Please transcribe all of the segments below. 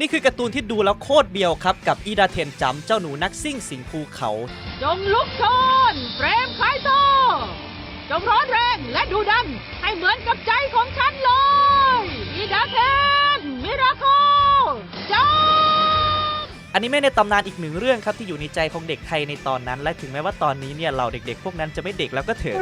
นี่คือการ์ตูนที่ดูแล้วโคตรเบียวครับ กับอีดาเทนจัมเจ้าหนูนักซิ่งสิงภูเขา จงลุกโชนเฟรมไคโตจงร้อนแรงและดูดัน ให้เหมือนกับใจของฉันเลย อีดาเทนมิราโคจ้าอันนี้ไม่ในตำนานอีกหนึ่งเรื่องครับที่อยู่ในใจของเด็กไทยในตอนนั้น และถึงแม้ว่าตอนนี้เนี่ยเราเด็กๆ พวกนั้นจะไม่เด็กแล้วก็เถอะ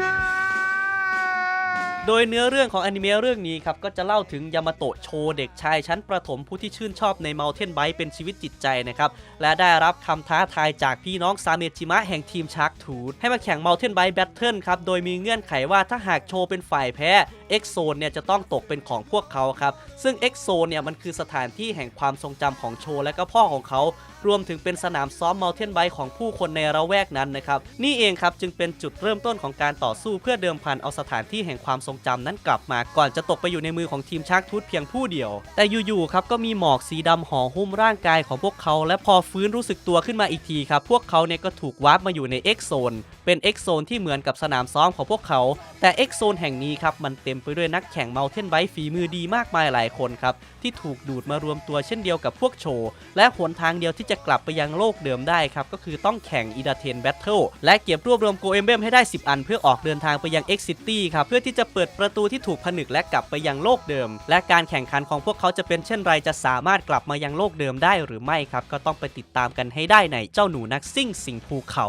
โดยเนื้อเรื่องของอนิเมะเรื่องนี้ครับก็จะเล่าถึงยามาโตะโชเด็กชายชั้นประถมผู้ที่ชื่นชอบใน Mountain Bike เป็นชีวิตจิตใจนะครับ และได้รับคำท้าทายจากพี่น้องซาเมจิมะแห่งทีมชาร์กทูดให้มาแข่ง Mountain Bike Battle ครับ โดยมีเงื่อนไขว่าถ้าหากโชเป็นฝ่ายแพ้ X Zone เนี่ยจะต้องตกเป็นของพวกเขาครับ ซึ่ง X Zone เนี่ยมันคือสถานที่แห่งความทรงจำของโชและก็พ่อของเขารวมถึงเป็นสนามซ้อม Mountain Bike ของผู้คนในระแวกนั้นนะครับนี่เองครับจึงเป็นจุดเริ่มต้นของการต่อสู้เพื่อเดิมพันเอาสถานที่แห่งความทรงจำนั้นกลับมาก่อนจะตกไปอยู่ในมือของทีมชาร์กทูตเพียงผู้เดียว แต่อยู่ๆครับก็มีหมอกสีดำห่อหุ้มร่างกายของพวกเขา และพอฟื้นรู้สึกตัวขึ้นมาอีกทีครับ พวกเขาเนี่ยก็ถูกวาร์ปมาอยู่ใน X Zone เป็น X Zone ที่เหมือนกับสนามซ้อมของพวกเขา แต่ X Zone แห่งนี้ครับมันเต็มไปด้วยนักแข่ง Mountain Bike ฝีมือดีมากมายหลายคนครับที่ถูกดูดมารวมตัวเช่นเดียวกับพวกโชว์และหนทางเดียวที่จะกลับไปยังโลกเดิมได้ครับก็คือต้องแข่งอีดาเทนแบทเทิลและเก็บรวบรวมโกเอมเบมให้ได้ 10 อันเพื่อออกเดินทางไปยัง X City ครับเพื่อที่จะเปิดประตูที่ถูกผนึกและกลับไปยังโลกเดิม และการแข่งขันของพวกเขาจะเป็นเช่นไรจะสามารถกลับมายังโลกเดิมได้หรือไม่ครับ ก็ต้องไปติดตามกันให้ได้ในเจ้าหนูนักซิ่งสิงภูเขา